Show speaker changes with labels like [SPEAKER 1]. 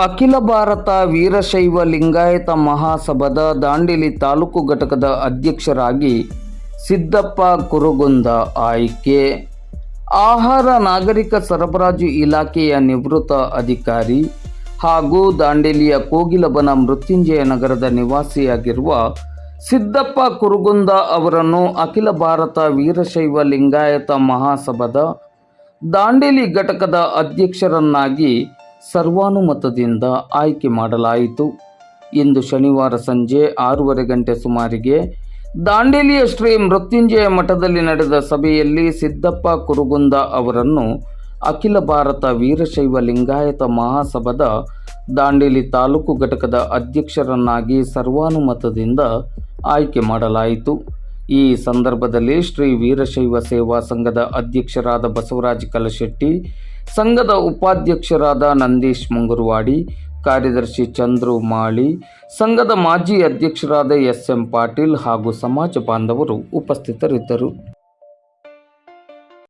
[SPEAKER 1] ಅಖಿಲ ಭಾರತ ವೀರಶೈವ ಲಿಂಗಾಯತ ಮಹಾಸಭಾದ ದಾಂಡೇಲಿ ತಾಲೂಕು ಘಟಕದ ಅಧ್ಯಕ್ಷರಾಗಿ ಸಿದ್ದಪ್ಪ ಕುರುಗುಂದ ಆಯ್ಕೆ. ಆಹಾರ ನಾಗರಿಕ ಸರಬರಾಜು ಇಲಾಖೆಯ ನಿವೃತ್ತ ಅಧಿಕಾರಿ ಹಾಗೂ ದಾಂಡೇಲಿಯ ಕೋಗಿಲಬನ ಮೃತ್ಯುಂಜಯ ನಗರದ ನಿವಾಸಿಯಾಗಿರುವ ಸಿದ್ದಪ್ಪ ಕುರುಗುಂದ ಅವರನ್ನು ಅಖಿಲ ಭಾರತ ವೀರಶೈವ ಲಿಂಗಾಯತ ಮಹಾಸಭಾದ ದಾಂಡೇಲಿ ಘಟಕದ ಅಧ್ಯಕ್ಷರನ್ನಾಗಿ ಸರ್ವಾನುಮತದಿಂದ ಆಯ್ಕೆ ಮಾಡಲಾಯಿತು. ಇಂದು ಶನಿವಾರ ಸಂಜೆ ಆರೂವರೆ ಗಂಟೆ ಸುಮಾರಿಗೆ ದಾಂಡೇಲಿಯ ಶ್ರೀ ಮೃತ್ಯುಂಜಯ ಮಠದಲ್ಲಿ ನಡೆದ ಸಭೆಯಲ್ಲಿ ಸಿದ್ದಪ್ಪ ಕುರುಗುಂದ ಅವರನ್ನು ಅಖಿಲ ಭಾರತ ವೀರಶೈವ ಲಿಂಗಾಯತ ಮಹಾಸಭಾದ ದಾಂಡೇಲಿ ತಾಲೂಕು ಘಟಕದ ಅಧ್ಯಕ್ಷರನ್ನಾಗಿ ಸರ್ವಾನುಮತದಿಂದ ಆಯ್ಕೆ ಮಾಡಲಾಯಿತು. ಈ ಸಂದರ್ಭದಲ್ಲಿ ಶ್ರೀ ವೀರಶೈವ ಸೇವಾ ಸಂಘದ ಅಧ್ಯಕ್ಷರಾದ ಬಸವರಾಜ ಕಲಶೆಟ್ಟಿ, ಸಂಘದ ಉಪಾಧ್ಯಕ್ಷರಾದ ನಂದೀಶ್ ಮುಂಗುರುವಾಡಿ, ಕಾರ್ಯದರ್ಶಿ ಚಂದ್ರು ಮಾಳಿ, ಸಂಘದ ಮಾಜಿ ಅಧ್ಯಕ್ಷರಾದ ಎಸ್ ಎಂ ಪಾಟೀಲ್ ಹಾಗೂ ಸಮಾಜ ಬಾಂಧವರು ಉಪಸ್ಥಿತರಿದ್ದರು.